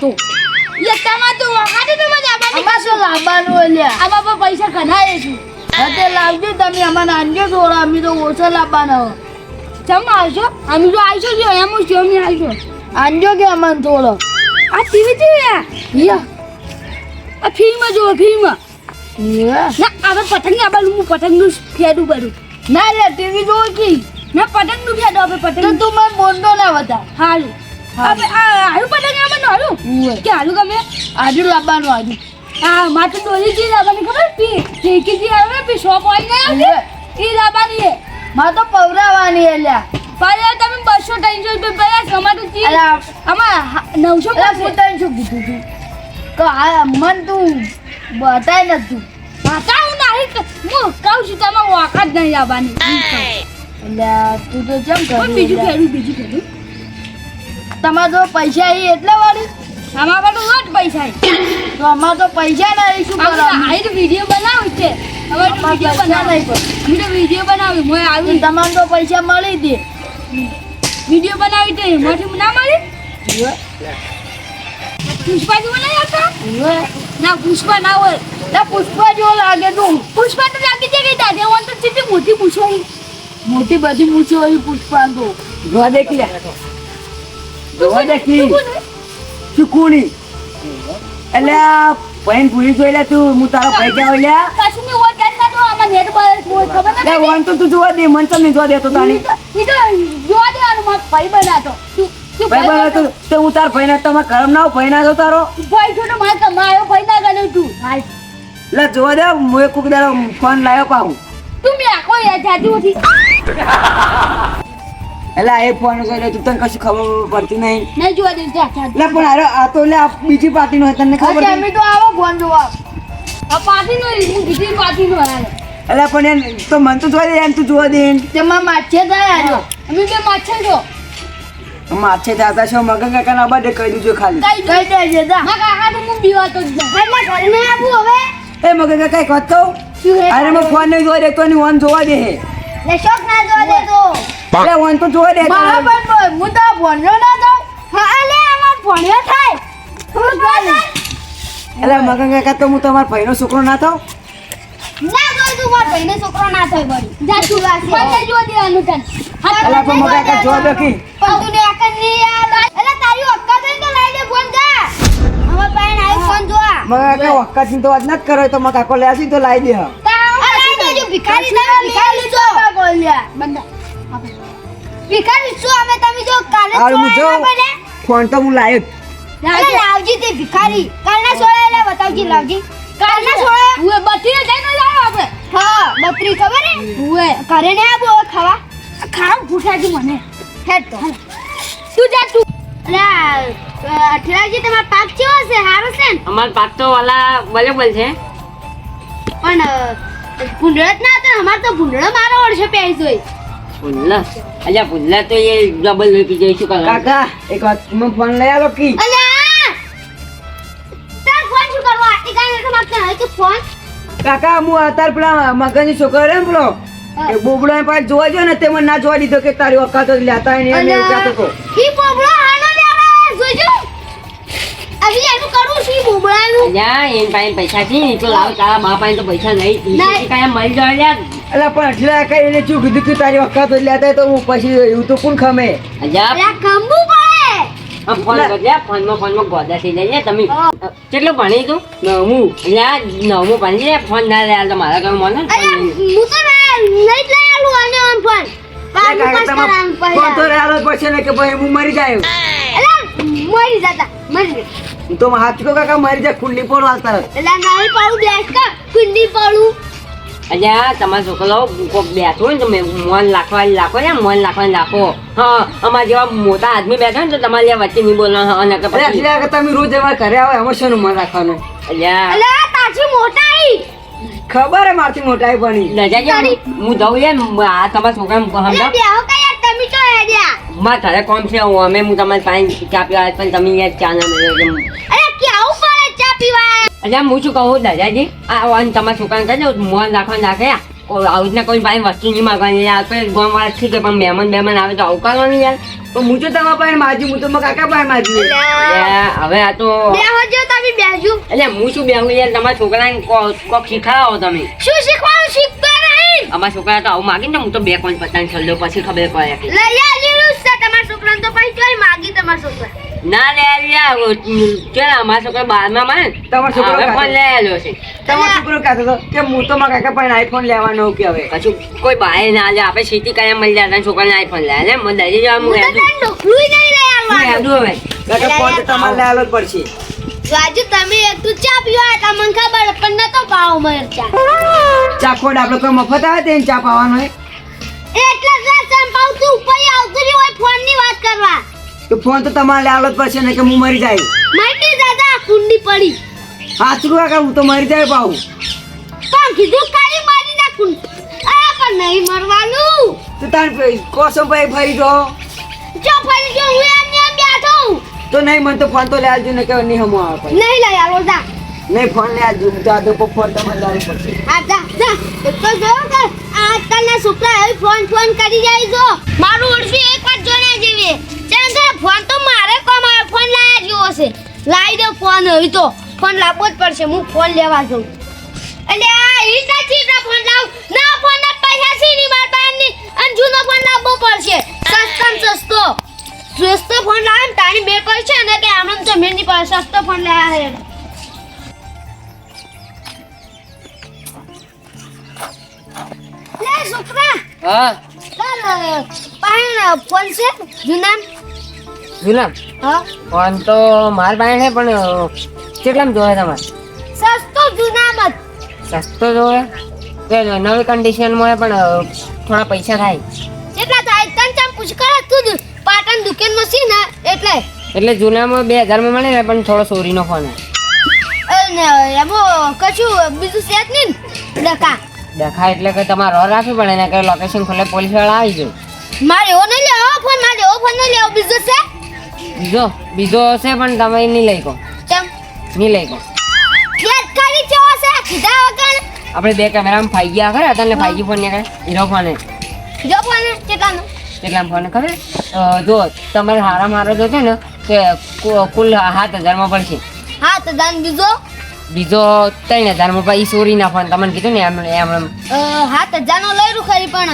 તો એ તમાર તો વખાતે તો મને આમાં આમાં શું લાવવાનું અલ્યા આમાં પણ પૈસા કઢાય છું. હા તે લાવજો તમે અમારે આનજો થોડા અમે તો ઓછા લાવવાના હો. જમ આવશો અમે તો આવશો જો એમ હું જો અમે આવશો આનજો કે અમને થોડો આ ટીવી ટીવી યા? આ ફિલ્મ જોવો ફિલ્મ. ના હવે પતંગ આબાનું હું પતંગનું ફેડું બરું ના લે ટીવી જોઉં છી ના પતંગનું ફેડો આપણે તો પતંગ તું મને બોલતો ના બધા. હારું. આપણે હારું પતંગ આમાં હારું કે હારું ગમે? આજુ લાવવાનું આજુ. હા માથે દોરી જે લાવવાની ખબર? પી જે આવે પી શોપ વાળી ને. એ લાવવાની હે મારે તો પવરાવાની અલ્યા પાછા તમે બસો ત્રણસો રૂપિયા પહેલા ચીજ અલા આમાં નવસો પડશે. પોતાને કીધું તું? તો મન તું બતાય નતું પાછા હું નાહી હું કહું છું તમારે જ નહીં લાવવાની. અલ્યા તું તો બીજું ખેડું બીજું ફેરું તમારે જો પૈસા એ એટલે વાળી? અમારા પાસે રોજ પૈસા છે. તો અમારે તો પૈસા નહીં શું આપણે આઈ તો વીડિયો બનાવું છે. હવે વીડિયો બનાવું. નહીં પણ વીડિયો બનાવ્યું મોય આવી. તમારે તો પૈસા મળી દે. વીડિયો બનાવી તે. એમાંથી ના મળી પુષ્પા જેવું નહીં હતા ના પુષ્પા ના હોય. ના પુષ્પા જેવો લાગે તું. પુષ્પા તો લાગી જાય કે દાદા વાન તો કેટલી મોટી પૂછો. મોટી બધી પૂછો એ પુષ્પા તો. જોવા દેખ જોવા દેખી ચૂકુણી એટલે પૈન ભૂલી જોઈ લે તું હું તારો ભાઈ ક્યાં હોય લ્યા? પાછું મેં ઓર કાઢ તો નેટ પર લે વન તો તું જોવા દે મન તો નહીં જોવા દેતો ઈ તો જોવા દેવાનું મારો ભાઈ બનાતો. તું તું ભાઈ તો તો હું તાર ભાઈ ના તમારે કરમ ના ભાઈ ના છો તારો ભાઈ છોટો મારે કમાયો ભાઈ ના ગયો તું. લે જોવા દે હું એક કોક દાડો ફોન લાવ્યો પાહું. તું મેં આખો જાતી હતી એટલે એ ફોન કર્યો તું તને કશું ખબર પડતી નહીં. નહીં જોવા દે જા જા. પણ અરે આ તો લે બીજી પાર્ટી નો તને ખબર અમે તો આવો ફોન જોવા. આ પાર્ટી નો હું બીજી પાર્ટી નો એટલે પણ એમ તો મન તો જોવા દે એમ તું જોવા દે. તેમાં માછે થાય આજો અમે બે માછર છો? માછે થતા છો મગન કાકા ના બર્થડે કહી દીધું ખાલી. કહી દો દેજે માં કાકા તો હું બીવાતો જ નહીં એટલે ઘરે આવું હવે? એ મગન કાકા એક વાત કહું? અરે મેં ફોન નહીં જોવા દેતો ની વન જોવા દે હે. લે શોખ ના જોવા દે તો. એટલે વન તો જોવા દે મારા હું તો ફોન ના જાઉં. હા અમાર ભણ્યો થાય. એટલે મગન કાકા તો હું તમાર ભાઈનો છોકરો ના થાઉં? ના જો તું માર ભાઈને છોકરો ના થાય જા તું વાસી પણ જોવા દેવાનું તન એટલે પણ મગન કાકા જોવા દે પણ તું ને અકલ નહીં યાર એટલે તારી અક્કા થઈને તો લઈ દે ફોન જા. અમાર પાસે આઈ ફોન જોવા. મગન કાકા વખત તો વાત ના કરો તો મગન કાકો તો લાવી દે. દેજો ભિખારી ભિખારી છો બોલ્યા. બંદા ભિખારી શું અમે તમે જો કાલે સોળે ફોન તો હું લાવ્યો અરે લાવજી તે ભિખારી. કાલના સોળે લે બતાવજી લાવજી. કાલના સોળે હું બત્રી જઈને લાવો આપણે. હા બત્રી ખબર ને હું ઘરે ને આવો ખાવા. ખાવ ભૂખાજી મને. હેડ તો. તું જા તું. અરે અઠરાજી તમાર પાક કેવો છે? સારો છે ને? અમાર પાક તો વાલા બલેબલ છે. પણ ભૂંડળત જ ના હતો અમાર તો ભૂંડળો મારો ઓળશે પહેરી જોઈ. ભૂલ્લા અલ્યા ભૂલ્લા તો એ ડબલ પી જઈશું કાકા એક વાત મેં ફોન લઈ આલો કી? અલ્યા! તાર ફોન શું કરવા? એ કાંઈ નથી માગતા હવે તું ફોન કાકા હું અત્યારે પેલા મગનની છોકરો એમ પેલો એ બોબડો એ પાછ જોવા જો ને તે મને ના જોવા દીધો કે તારી ઓકાતો લેતા ને એમ એવું કહેતો હતો. ઈ બોબડો હાનો લેવા જોજો. અભી એનું કરું છું બોબડાનું. અલ્યા એન પાસે પૈસા છે ને તો લાવ તારા બા તો પૈસા નહીં. કાયા મરી મળી જાય યાર એટલે પણ એટલે કઈ એને શું કીધું કે તારી વખત એટલે લેતા હોય તો હું પછી એવું તો કોણ ખમે? અલ્યા ખમવું પડે. ફોન બદલ્યા ફોનમાં ફોનમાં ગોદા થઈ જાય તમે કેટલું ભણી તું? નવમું. અલ્યા નવમું ભણી લે ફોન ના લે તો મારા ઘર મને હું તો ના લઈ જ લઈ આલું ઓન ફોન એટલે કાકા તમારે ફોન તો રહેલો પછી ને કે ભાઈ હું મરી જાય મરી જતા મરી તો હાથ કો કાકા મરી જાય ખુલ્લી પડો હાલ તરત અલ્યા નાળી પાડું બેસ કા કુંડી પાડું. અલ્યા તમારો છોકરો કોક બેઠો હોય ને તમે મન લાખવા લાખો ને મન લાખવા લાખો. હા અમારા જેવા મોટા આદમી બેઠા હોય ને તો તમારે ત્યાં વચ્ચે નહીં બોલવાનું હા, નકર અરે તમે રોજ એવા ઘરે આવે એમાં શેનું મન રાખવાનું? અલ્યા. અલ્યા તાજી મોટાઈ. ખબર હે મારથી મોટાઈ ભણી દાદાજી હું જાઉં યાર આ તમારા છોકરા સમજાવ બેહો કા યાર તમે તો હેડ્યા મારા ઘરે કોમ છે? હું અમે હું તમારે પાસે ચા પીવા પણ તમે યાર ચા ના મળ્યો એમ. અરે કેવું પડે ચા પીવા અલ્યા હું શું કહું દાદાજી આ વાન તમારા છોકરાને કહી દઉં મોહન રાખવા નાખે કોઈ આવી રીતના કોઈ ભાઈ વસ્તુ નહીં માગવાની યાર આપણે ગામ વાળા ઠીક છે પણ મહેમાન બેમાન આવે તો આવું કરવાનું યાર તો હું તો તમારા પાસે માજી હું તો મારા કાકા પાસે માજી હવે આ તો બે હજો તમે બેહજો એટલે હું શું બેહું યાર તમારા છોકરાને કો- કોક શીખવાડો તમે શું શીખવાનું શીખતો નહીં અમારા છોકરા તો આવું માગે ને હું તો બે કોણ પતંગ છલ્લો પછી ખબર પડે લઈ આવેલું છે તમારા છોકરાને તો પછી તોય માગી તમારા છોકરા ના લે યાર ચાલ અમારા છોકરા બારમાં માં તમારો છોકરો ફોન લઈ આવેલો છે. તમારો છોકરો કહેતો હતો કે હું તો મારા કાકા પણ આઈફોન લેવાનો કે હવે? કશું કોઈ બાય ના લે આપણે ખેતી કર્યા મળી જાય છોકરાને આઈફોન લે લે મને દઈ જવા હું હું તો હેડું. નહીં લઈ આવવાનું. હવે. કાકા ફોન તો તમારે લેવાનો જ પડશે. રાજુ તમે એક તું ચા પીવા હતા મને ખબર પણ ન તો પાવ મરચા ચા. ચાખોડ આપણે કોઈ મફત આવે તેને ચા પાવાનો હોય? એટલે જ પાવ તું ઉપર આવતું તો ફોન તો તમારે લેવાનો જ પડશે ને કે હું મરી જાય. મરી દાદા કુંડી પડી. સાચું આગળ હું તો મરી જાય બાઉ પણ કીધું કાલી મારી નાખું આ પણ નહીં મરવાનું. તો તાર કોસમ ભાઈ ફરી જો જો ફરી જો હું એમ ને બેઠો તો નહીં મને તો ફોન તો લઈ આવજો ને કે નહીં હમો આવે. નહીં લઈ આવો જા. નહીં ફોન લઈ આવજો આ તો ફોન તમારે લેવાનો પડશે. આ જા જા. તો જો કે આજકાલના છોકરા ફોન ફોન કરી જાય જો. ફોન હવે તો ફોન લાવવો જ પડશે. હું ફોન લેવા જઉં. આ ઈ સાચી ના ફોન લાવ ના ફોન ના પૈસા છે ની માર પાસે ની અને જૂનો ફોન લાવવો પડશે. સસ્તો સસ્તો. સસ્તો ફોન લાવ ને તારી બે છે ને કે આમ તો મેં નહીં પાસે સસ્તો ફોન લાયા હે લે છોકરા હા. ચાલ ફોન છે? જૂના? જુલામ હા? ફોન તો માર પાસે છે પણ કેટલામ જોવે તમારે? સસ્તો જૂનામાં સસ્તો જોવે? કે નવી કન્ડિશનમાં પણ થોડા પૈસા થાય. કેટલા થાય તને ચમ પુષ્કળ તું. પાટણ દુકાનમાં છે ને એટલે. એટલે જૂનામાં બે હજારમાં મળે ને પણ થોડો ચોરીનો ફોન. એમાં કશું બીજું છે જ નહીં ને ડકા ડખા એટલે કે તમારે રો રાખવી પડે ને કે લોકેશન ખોલે પોલીસવાળા આવી જાય. મારે એવો નહીં લેવો ફોન મારે એવો ફોન નહીં લેવો બીજો છે? બીજો બીજો હશે પણ તમે નહીં લઈ કહો નહીં લઈ કહો આપણે બે કેમેરામાં ફાઈ ગયા ખરા? તને ફાઈજી ફોન ને હીરો ફોને. હીરો ફોને? કેટલાનો? કેટલામ ફોન ખબર? જો તમારે હારા મારો જો છે ને કે કુલ સાત હજારમાં પડશે. હા તો દાન બીજો? બીજો ત્રણ હજારમાં પછી ચોરીના ફોન તમને કીધું ને એમ એમ એમ. હજાર નો લઈ ખરી પણ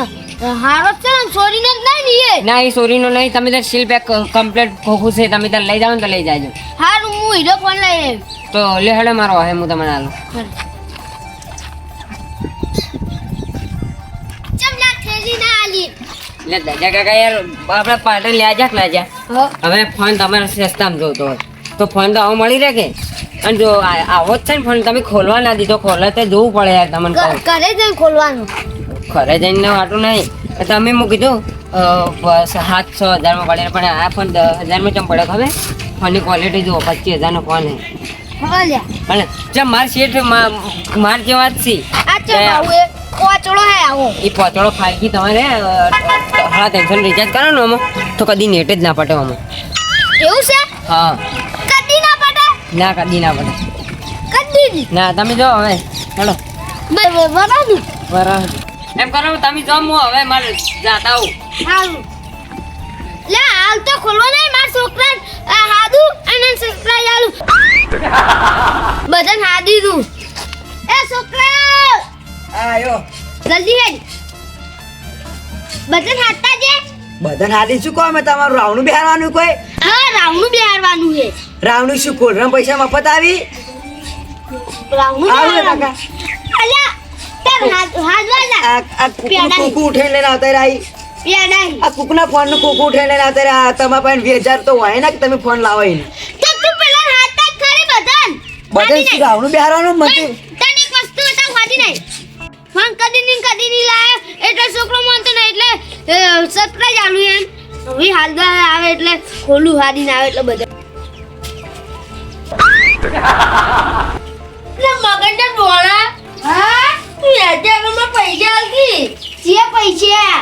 હારો છે ને છોડીને જ નહીં ને એ. ના એ ચોરીનો નહીં તમે તો સીલ પેક કમ્પ્લીટ ખોખું છે તમે ત્યાં લઈ ને તો લઈ જાજો. હારું હું હીરો ફોન લઈ આવ્યો તો લે હેડે મારો હે હું તમને આલું. ચમલા થેલી ના આલી. એટલે દાદા કાકા યાર આપણે પાટણ લ્યા જા ના જા હવે ફોન તમારે સસ્તામાં જોતો હોય. તો ફોન તો આવો મળી રહે કે? અને જો આવો જ છે ને ફોન તમે ખોલવા ના દીધો ખોલે તો જોવું પડે યાર તમને ઘરે જઈને ખોલવાનું. ઘરે જઈને વાટું નહીં. તમે મૂકી કીધું બસ સાત છ હજારમાં પડે પણ આ ફોન દસ હજારમાં ચમ પડે ખબર? ફોનની ક્વોલિટી જુઓ પચીસ હજારનો ફોન હે. અને ચમ માર શેઠ માર જેવા જ છે આવું એ કોચડો હે આવો. એ પોચડો ફાઈજી તમારે હા ટેન્શન રિચાર્જ કરો ને આમાં તો કદી નેટ જ ના પટે આમાં. એવું છે? હા. ના કદી ના પડે. કદી ની ના તમે જો હવે ચલો બરાબર બરાબર એમ કરો તમે જો હું હવે મારે જાતા હું હારું. લે હાલ તો ખોલવો નહીં માર છોકરા હાદુ અને સબસ્ક્રાઇબ આલુ. બધાને હાદી દઉં એ છોકરા! આયો. જલ્દી હે બધાને હાથતા જે બધા હાદી શું કહો અમે? તમારું રાવણું બિહારવાનું કોઈ? હા રાવણું બિહારવાનું છે. રાવણું શું કોલરામ પૈસા મફત આવી? રાવણું આવું ને. કાકા. અલ્યા ઉઠાઈને લઈને આવતા રહી આ કૂકના ફોનનું કૂકું ઉઠે લઈને આવતા રહ્યા તમારા પાસે હજાર તો હોય ને કે તમે ફોન લાવો એને? ખરી શું રાવણું બિહારવાનું મને તને એક વસ્તુ બતાવ વાડી નહીં. ફોન કદી નહીં કદી ની લાયો. એટલે છોકરો માનતો નહીં એટલે સબસ્ક્રાઇબ આલુ એમ. હવે હાલદાર આવે એટલે ખોલું હાદી આવે એટલે બધા. મગન તો બોલા હા? તું યાદ પૈસા આલતી જે પૈસા.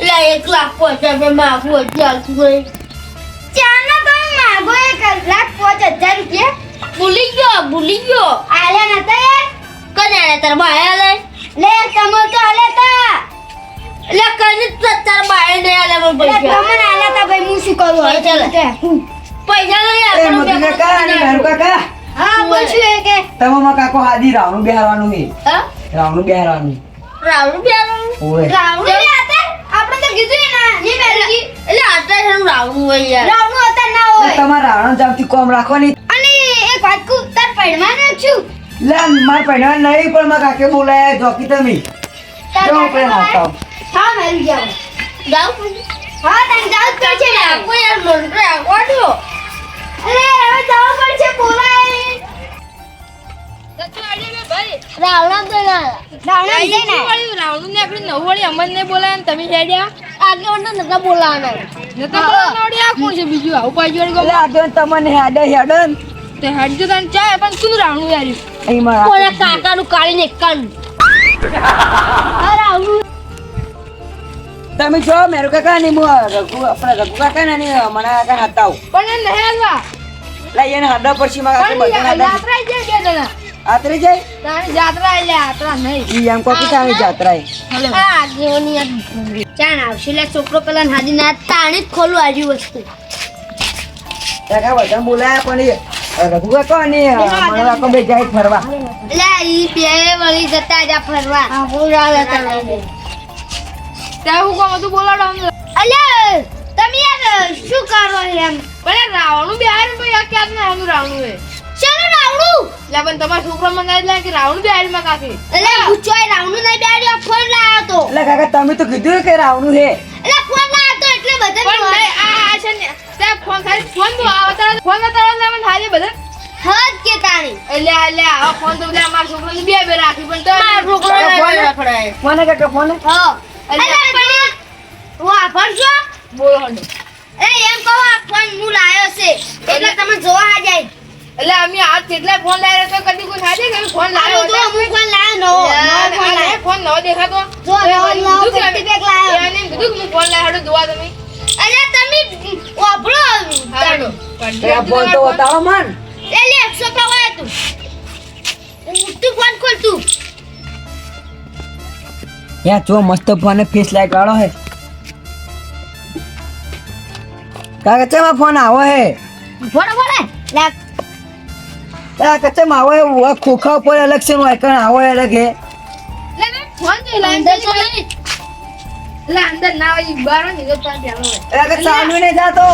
એટલે એક લાખ પચાસ રૂપિયા માગું હજી આલતું ચાના ભાઈ માગો એક લાખ પાંચ હજાર રૂપિયા. ભૂલી ગયો ભૂલી ગયો. આલ્યા નતા યાર? કને આલ્યા? તાર ભાઈ આલે લે તમે એટલે તમને આલ્યા તા ભાઈ હું શું કરું? હવે ચાલે. પૈસા નહીં એ આપણો મોટું કાકા અને નાનું કાકા. હા બોલશું એ કે. તમામાં કાકો હાદી રાવણું બેહારવાનું છે. હા? રાવણું બેહારવાનું. રાવણું બેહારવાનું? ઓય. રાવણું લે આપણે તો કીધું ને ના નહીં એટલે આટલા શાનું રાવણું હોય યાર. રાવણું હતા ના હોય. તમારે રાવણ જાવતી કોમ રાખવાની. અને એક વાત કહું તાર પડવાનું છું. લે માર પહેરવા નહીં પણ મારા કાકે બોલાયા જોકી તમે. તાર કેવો કાકા જાવ હા તને જાવ જ પડશે ને? આખો યાર મંત્ર આખો આટલો. અરે હવે જવું પડશે બોલાય. રાવણ તો રાવણ છે ને? રાવણું ને આપણે નવું વળી બોલાય ને તમે હેડ્યા. આગેવાનને નતા બોલાવાના. નતા બોલાવવાના આ કોણ છે બીજું? આવું પાછું વળી આગળ તમને હેડે હેડે તે હેડજો તને ચાય પણ શું રાવણું યાર અહીં મારા કોના કાકાનું કાળી ને રાવણ તમે જો મેરુ કાકા ને હું રઘુ આપણે રઘુ કાકા ને મના કાકા હતા પણ એ નહીં હાલવા. એને હડા પરસી માં કાકે યા- હડા. યાત્રા જે બે જણા આતરે જાય? તારી જાત્રા એટલે યાત્રા નહીં. ઈ એમ કોકી તાણી જાત્રા. આ આગેવાની ચાણ આવશે. લે છોકરો પેલા હાજી ના તાણી જ ખોલું આજી વસ્તુ કાકા બધા બોલાયા પણ એ રઘુ કાકા અને મના કાકા બે જાય ફરવા. લે ઈ બે વળી જતા જા ફરવા. ત્યાં હું કોમ હતું બોલાડો અલ્યા તમે યાર શું કરો એમ? પણ રાવણું બે હારે ભાઈ આ ક્યાં ના એનું રાવણું હે ચાલો રાવણું. એટલે પણ તમારા છોકરા મને એટલે કે રાવણું બે હારે માં કાકી એટલે ગુચ્ચોય રાવણું નહીં બેડ્યો ફોન લાવ્યો તો. એટલે કાકા તમે તો કીધું કે રાવણું છે એટલે ફોન લાવ્યો તો એટલે બધા પણ આ આ છે ને ત્યાં ફોન ખાલી ફોન તો આવતા ફોન આવતા મને હારી બધા. હદ કે તારી. એટલે એટલે આ ફોન તો બધા અમારા છોકરાને બે બે રાખી પણ તો મારો છોકરો. ફોને કાકા ફોને. હા. બોલો એમ કહો આ ફોન હું લાવ્યો છે. એટલે તમે જોવા આ જાય. એટલે અમે આ કેટલા ફોન લાવ્યો તો કદી કોઈ કે ફોન લાવ્યો આનો હું ફોન લાવ્યો નવો. નવો ફોન લાવ્યો ફોન નવો દેખાતો? જો બેગ લાવ્યો એને કીધું કે હું ફોન લાવ્યો હાડો જોવા તમે. અરે તમે હાડો ફોન તો બતાવો મન. એટલે તું તું ફોન ખોલ તું યા જો મસ્ત ફોન ફેસ લાઈટ વાળો હે. કાકા ચેમાં ફોન આવો હે? ફોન ફોન લા કાકા માં આવો હે ખોખા ઉપર ઇલેક્શન હોય કણ આવો હે લગે લે એટલે ફોન જોઈ લે અંદર તો લે. એટલે અંદર ના હોય બારો ની જો તો ત્યાં પેલો કાકા ચાલુ ને જાતો.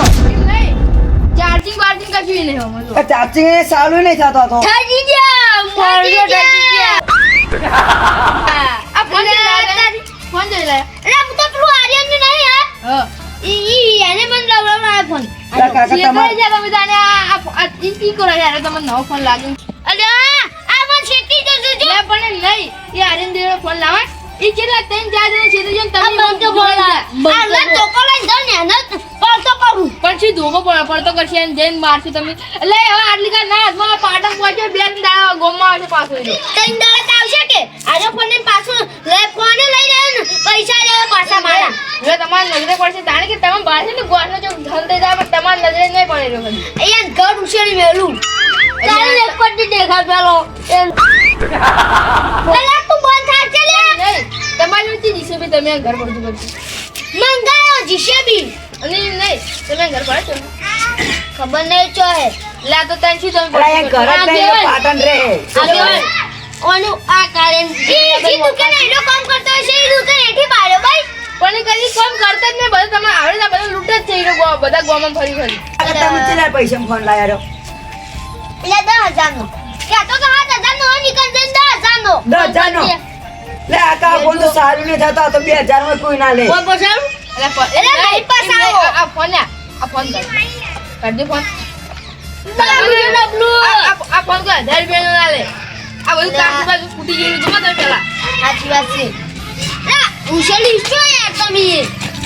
ચાર્જિંગ બાર્જિંગ કશું નહીં હોય ચાર્જિંગ ચાલુ નહીં થતો તો. થઈ ગયા મોરજો ટકી ગયા. આ ફોન જોઈ લા ફોન જોઈ લા. એટલે હું તો પેલું આર્યનનું નહીં યાર હા. ઈ ઈ એને મને લવડાવવાનો ફોન. કાકા તમારે જ્યાં તમે જાણે આ- આ- આ ઈ ઈ કરો યાર તમને નવો ફોન લાગ્યો. અલ્યા આ મને શેતી તો જોજો લે પણ નહીં. એ આર્યન દેવનો ફોન લાવે. ઈ કેટલા ત્રણ ચાર જણા ને આ તમે બંધ આ લે ટોકો લઈને જાઉં ને પડતો કરું પણ શું ધોકો પડે? પડતો કરશે અને જઈને મારશે તમે. એટલે હવે આટલી કા ના હાથમાં પાટણ પહોંચે બે ત્રણ દાડા ગોમમાં આવશે પાછો. એ તો. તઈ દળત આવશે કે આજે ફોન ને પાછું લે ફોન લઈ રહ્યો ને પૈસા લેવા પાછા મારા. જો તમાર નજરે પડશે તાણે કે તમે બહાર ને ગોઠનો જો ધન દે જાય પણ તમાર નજરે નહીં પડે રહ્યો અહીંયા ઘર ઉછેરી મેલું. તારી એક પરથી દેખા પેલો. એમ. તું બંધ થા છે લે. નહીં તમારી વચ્ચે જીસે તમે ઘર પડતું કરશો મંગાયો જીશેબી અને નહીં તમે ઘર પડે છો ખબર નહીં ચો હે. લા તો ત્યાં શું તમે ઘર પાટણ રહે આગેવાન. ઓનું આ કારણ ઈ જી દુકાને એનો કામ કરતો હશે ઈ કે એથી બારો ભાઈ. પણ કદી કામ કરતા જ નહીં બધા તમે આવડે ને બધા લૂંટ જ છે રહ્યો બધા ગોમાં ફરી ફરી. તમે કેટલા પૈસા ફોન લાયા રહ્યો? એટલે દસ હજાર નો ક્યાં તો કે હાથ હજાર નો નીકળ જઈને દસ હજાર નો દસ હજાર નો લે આ કા ફોન તો સારું નહીં થતા તો બે હજારમાં કોઈ ના લે. ફોન પછાડું? એટલે ફ- એટલે નહીં. આ- આ ફોન ને આ ફોન કર. કરજો ફોન. ડબલું, ડબલું. આ- આ- આ ફોન કર હજાર રૂપિયા ના લે. આ બધું કાચી બાજુ ફૂટી ગયેલું તમે પેલા. સાચી વાત છે લા શું યાર તમે.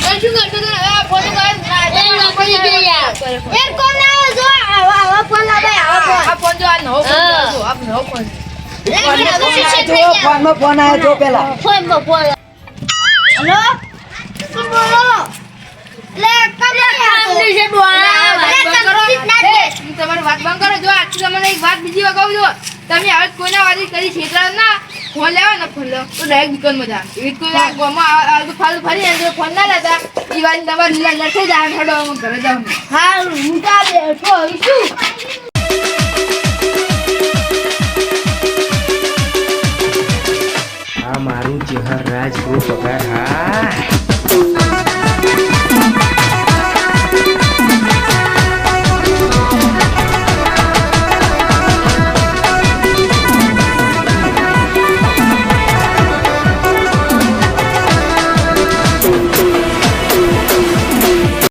પણ શું કરશો તમે? હવે આ ફોન કર એ નકલી છે યાર. એક ના જો? આવા આવા ફોન લાવે આવા આ ફોન. જો આ નવો ફોન જો, આ નવો ફોન. લે ફોનમાં મને ફોન ખુશી આવ્યો થઈ જો, ગયા. ફોનમાં ફોન આવ્યો જો પેલા. ફોન પર ફોન. હેલો? શું બોલો? લે કમ કામની છે ડોળા. લે, કમ્પ્લીટ ના એ, દે. હું તમારી વાત બંધ કરો જો આજથી તમને એક વાત બીજી કહું છું. તમે હવે કોઈના વારી કરી છેતરા ના ફોન લેવા ને ફોન લેવા તો ડાયરેક્ટ દુકાનમાં જા એવી કોઈ ગામમાં આવતું ફાલતું ફરી અને ફોન ના લેતા એ વાત તમારે લીલા ન જાય ઠડો હું ઘરે જાઉં હા હું ચાલે તો હવે શું આ મારું ચહેર રાજ ગો પગાર. હા.